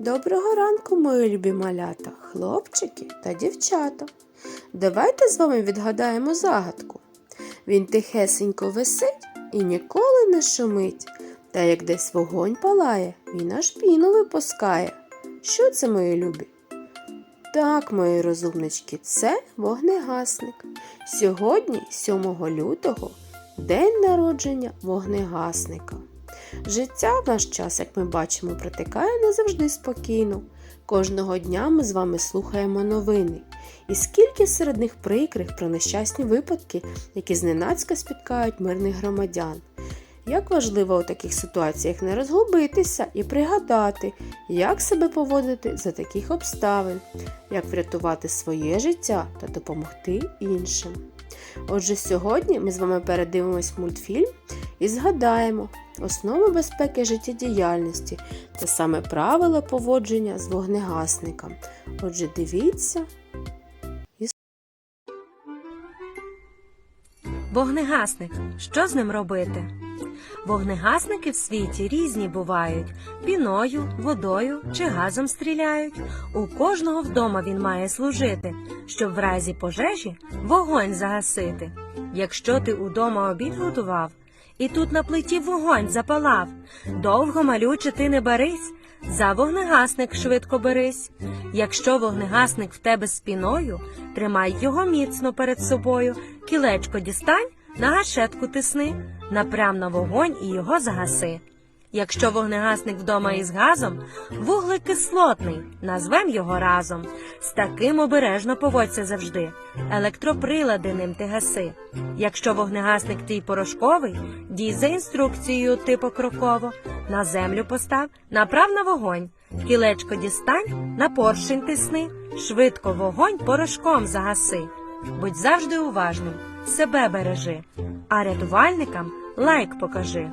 Доброго ранку, мої любі малята, хлопчики та дівчата. Давайте з вами відгадаємо загадку. Він тихесенько висить і ніколи не шумить. Та як десь вогонь палає, він аж піну випускає. Що це, мої любі? Так, мої розумнички, це вогнегасник. Сьогодні, 7 лютого, день народження вогнегасника. Життя в наш час, як ми бачимо, протикає не завжди спокійно. Кожного дня ми з вами слухаємо новини. І скільки серед них прикрих про нещасні випадки, які зненацька спіткають мирних громадян. Як важливо у таких ситуаціях не розгубитися і пригадати, як себе поводити за таких обставин, як врятувати своє життя та допомогти іншим. Отже, сьогодні ми з вами передивимось мультфільм і згадаємо основи безпеки життєдіяльності та саме правила поводження з вогнегасником. Отже, дивіться. Вогнегасник. Що з ним робити? Вогнегасники в світі різні бувають: піною, водою чи газом стріляють. У кожного вдома він має служити, щоб в разі пожежі вогонь загасити. Якщо ти удома обід готував, і тут на плиті вогонь запалав, довго малюче ти не берись, за вогнегасник швидко берись. Якщо вогнегасник в тебе спіною, тримай його міцно перед собою, кілечко дістань, на гашетку тисни, напрям на вогонь і його загаси. Якщо вогнегасник вдома із газом, вуглик кислотний, назвем його разом. З таким обережно поводься завжди. Електроприлади ним ти гаси. Якщо вогнегасник твій порошковий, дій за інструкцією ти покроково. На землю постав, направ на вогонь. Кілечко дістань, на поршень тисни, швидко вогонь порошком загаси. Будь завжди уважним, себе бережи, а рятувальникам лайк покажи.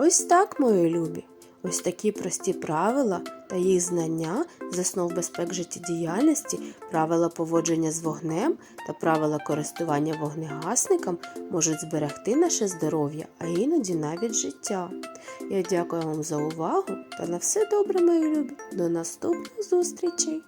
Ось так, мої любі. Ось такі прості правила та їх знання з основ безпек життєдіяльності, правила поводження з вогнем та правила користування вогнегасником можуть зберегти наше здоров'я, а іноді навіть життя. Я дякую вам за увагу та на все добре, мої любі. До наступних зустрічей!